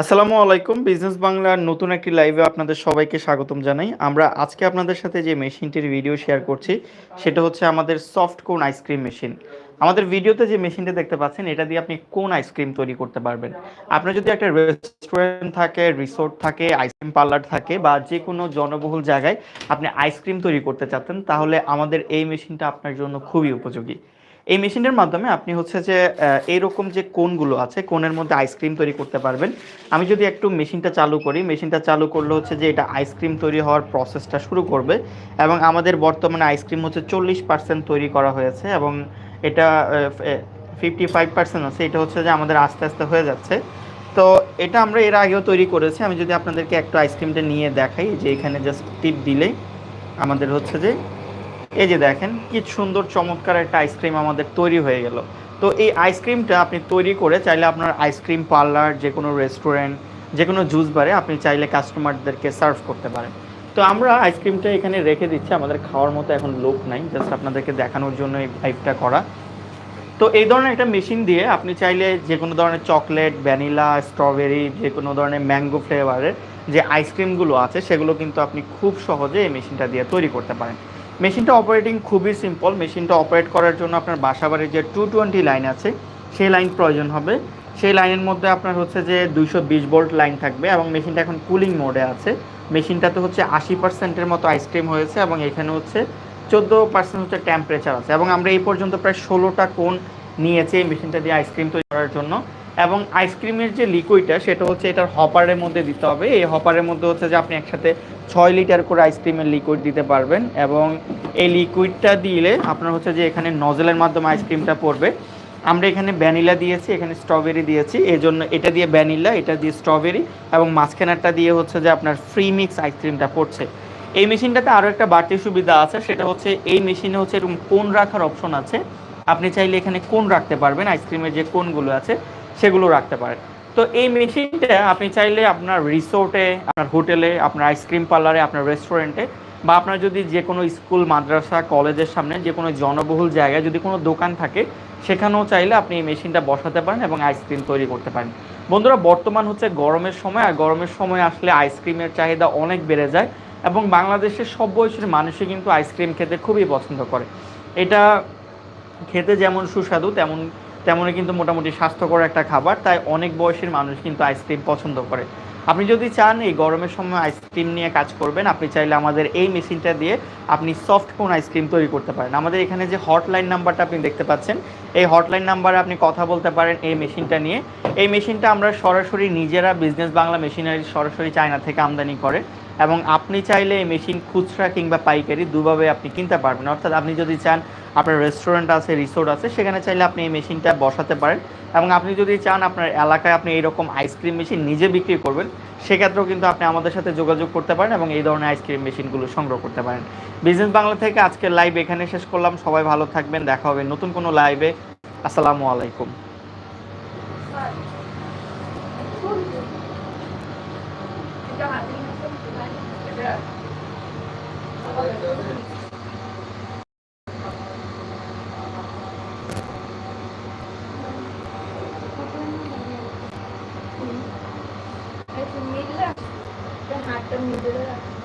আসসালামু আলাইকুম। বিজনেস বাংলার নতুন একটি লাইভে আপনাদের সবাইকে স্বাগতম জানাই। আমরা আজকে আপনাদের সাথে যে মেশিনটির ভিডিও শেয়ার করছি, সেটা হচ্ছে আমাদের সফট কোন আইসক্রিম মেশিন আমাদের ভিডিওতে যে মেশিনটা দেখতে পাচ্ছেন, এটা দিয়ে আপনি কোন আইসক্রিম তৈরি করতে পারবেন। আপনার যদি একটা রেস্টুরেন্ট থাকে রিসোর্ট থাকে আইসক্রিম পার্লার থাকে, বা যে কোনো জনবহুল জায়গায় আপনি আইসক্রিম তৈরি করতে চাচ্ছেন, তাহলে আমাদের এই মেশিনটা আপনার জন্য খুবই উপযোগী। এই মেশিনের মাধ্যমে আপনি হচ্ছে যে এইরকম যে কোনগুলো আছে, কোনের মধ্যে আইসক্রিম তৈরি করতে পারবেন। আমি যদি একটু মেশিনটা চালু করি, মেশিনটা চালু করলে হচ্ছে যে এটা আইসক্রিম তৈরি হওয়ার প্রসেসটা শুরু করবে এবং আমাদের বর্তমানে আইসক্রিম হচ্ছে চল্লিশ পার্সেন্ট তৈরি করা হয়েছে এবং এটা ফিফটি ফাইভ পার্সেন্ট আছে। এটা হচ্ছে যে আমাদের আস্তে আস্তে হয়ে যাচ্ছে। তো এটা আমরা এর আগেও তৈরি করেছি। আমি যদি আপনাদেরকে একটু আইসক্রিমটা নিয়ে দেখাই, যে এখানে জাস্ট টিপ দিলেই আমাদের হচ্ছে যে এই যে দেখেন, কি সুন্দর চমৎকার একটা আইসক্রিম আমাদের তৈরি হয়ে গেল। তো এই আইসক্রিমটা আপনি তৈরি করে চাইলে আপনার আইসক্রিম পার্লার যে কোনো রেস্টুরেন্ট যে কোনো জুস বারে আপনি চাইলে কাস্টমারদেরকে সার্ভ করতে পারেন। তো আমরা আইসক্রিমটা এখানে রেখে দিচ্ছি, আমাদের খাওয়ার মতো এখন লোক নাই জাস্ট আপনাদেরকে দেখানোর জন্য এই লাইভটা করা। তো এই ধরনের একটা মেশিন দিয়ে আপনি চাইলে যে কোনো ধরনের চকলেট ভ্যানিলা স্ট্রবেরি যে কোনো ধরনের ম্যাঙ্গো ফ্লেভারের যে আইসক্রিমগুলো আছে, সেগুলো কিন্তু আপনি খুব সহজে এই মেশিনটা দিয়ে তৈরি করতে পারেন। মেশিনটা অপারেটিং খুবই সিম্পল মেশিনটা অপারেট করার জন্য আপনার বাসাবাড়ির যে টু টোয়েন্টি লাইন আছে, সেই লাইন প্রয়োজন হবে। সেই লাইনের মধ্যে আপনার হচ্ছে যে দুইশো বিশ ভোল্ট লাইন থাকবে এবং মেশিনটা এখন কুলিং মোডে আছে। মেশিনটাতে হচ্ছে আশি পার্সেন্টের মতো আইসক্রিম হয়েছে এবং এখানে হচ্ছে চোদ্দ পার্সেন্ট হচ্ছে টেম্পারেচার আছে। এবং আমরা এই পর্যন্ত প্রায় ষোলোটা কোন নিয়েছি এই মেশিনটা দিয়ে আইসক্রিম তৈরি করার জন্য। এবং আইসক্রিমের যে লিকুইডটা সেটা হচ্ছে এটার হপারের মধ্যে দিতে হবে। এই হপারের মধ্যে হচ্ছে যে আপনি একসাথে ছয় লিটার করে আইসক্রিমের লিকুইড দিতে পারবেন এবং এই লিকুইডটা দিলে আপনার হচ্ছে যে এখানে নজলের মাধ্যমে আইসক্রিমটা পড়বে। আমরা এখানে ভ্যানিলা দিয়েছি, এখানে স্ট্রবেরি দিয়েছি। এই জন্য এটা দিয়ে ভ্যানিলা এটা দিয়ে স্ট্রবেরি এবং মাঝখানেরটা দিয়ে হচ্ছে যে আপনার ফ্রি মিক্স আইসক্রিমটা পড়ছে। এই মেশিনটাতে আরও একটা বাড়তি সুবিধা আছে, সেটা হচ্ছে এই মেশিনে হচ্ছে এরকম কোন রাখার অপশন আছে। আপনি চাইলে এখানে কোন রাখতে পারবেন আইসক্রিমের যে কোনগুলো আছে। সেগুলো রাখতে পারেন। তো এই মেশিনটা আপনি চাইলে আপনার রিসোর্টে, আপনার হোটেলে, আপনার আইসক্রিম পার্লারে আপনার রেস্টুরেন্টে বা আপনার যদি যে কোনো স্কুল, মাদ্রাসা, কলেজের সামনে যে কোনো জনবহুল জায়গায় যদি কোনো দোকান থাকে, সেখানেও চাইলে আপনি এই মেশিনটা বসাতে পারেন এবং আইসক্রিম তৈরি করতে পারেন। বন্ধুরা, বর্তমান হচ্ছে গরমের সময়, আর গরমের সময় আসলে আইসক্রিমের চাহিদা অনেক বেড়ে যায় এবং বাংলাদেশের সব বয়সের মানুষই কিন্তু আইসক্রিম খেতে খুবই পছন্দ করে। এটা খেতে যেমন সুস্বাদু, তেমন তেমনই কিন্তু মোটামুটি স্বাস্থ্যকর একটা খাবার, তাই অনেক বয়সের মানুষ কিন্তু আইসক্রিম পছন্দ করে। আপনি যদি চান এই গরমের সময় আইসক্রিম নিয়ে কাজ করবেন, আপনি চাইলে আমাদের এই মেশিনটা দিয়ে আপনি সফট কোন আইসক্রিম তৈরি করতে পারেন। আমাদের এখানে যে হটলাইন নাম্বারটা আপনি দেখতে পাচ্ছেন, এই হটলাইন নাম্বারে আপনি কথা বলতে পারেন এই মেশিনটা নিয়ে। এই মেশিনটা আমরা সরাসরি নিজেরা বিজনেস বাংলা মেশিনারি সরাসরি চায়না থেকে আমদানি করে। এবং আপনি চাইলে এই মেশিন খুচরা কিংবা পাইকারি দুভাবে আপনি কিনতে পারবেন। অর্থাৎ আপনি যদি চান, আপনার রেস্টুরেন্ট আছে রিসোর্ট আছে, সেখানে চাইলে আপনি এই মেশিনটা বসাতে পারেন। এবং আপনি যদি চান, আপনার এলাকায় আপনি এইরকম আইসক্রিম মেশিন নিজে বিক্রি করবেন, সেক্ষেত্রেও কিন্তু আপনি আমাদের সাথে যোগাযোগ করতে পারেন এবং এই ধরনের আইসক্রিম মেশিনগুলো সংগ্রহ করতে পারেন। বিজনেস বাংলা থেকে আজকের লাইভ এখানে শেষ করলাম। সবাই ভালো থাকবেন। দেখা হবে নতুন কোনো লাইভে আসসালামু আলাইকুম। Yeah. Mm. Mm. It's a middle. It's a middle.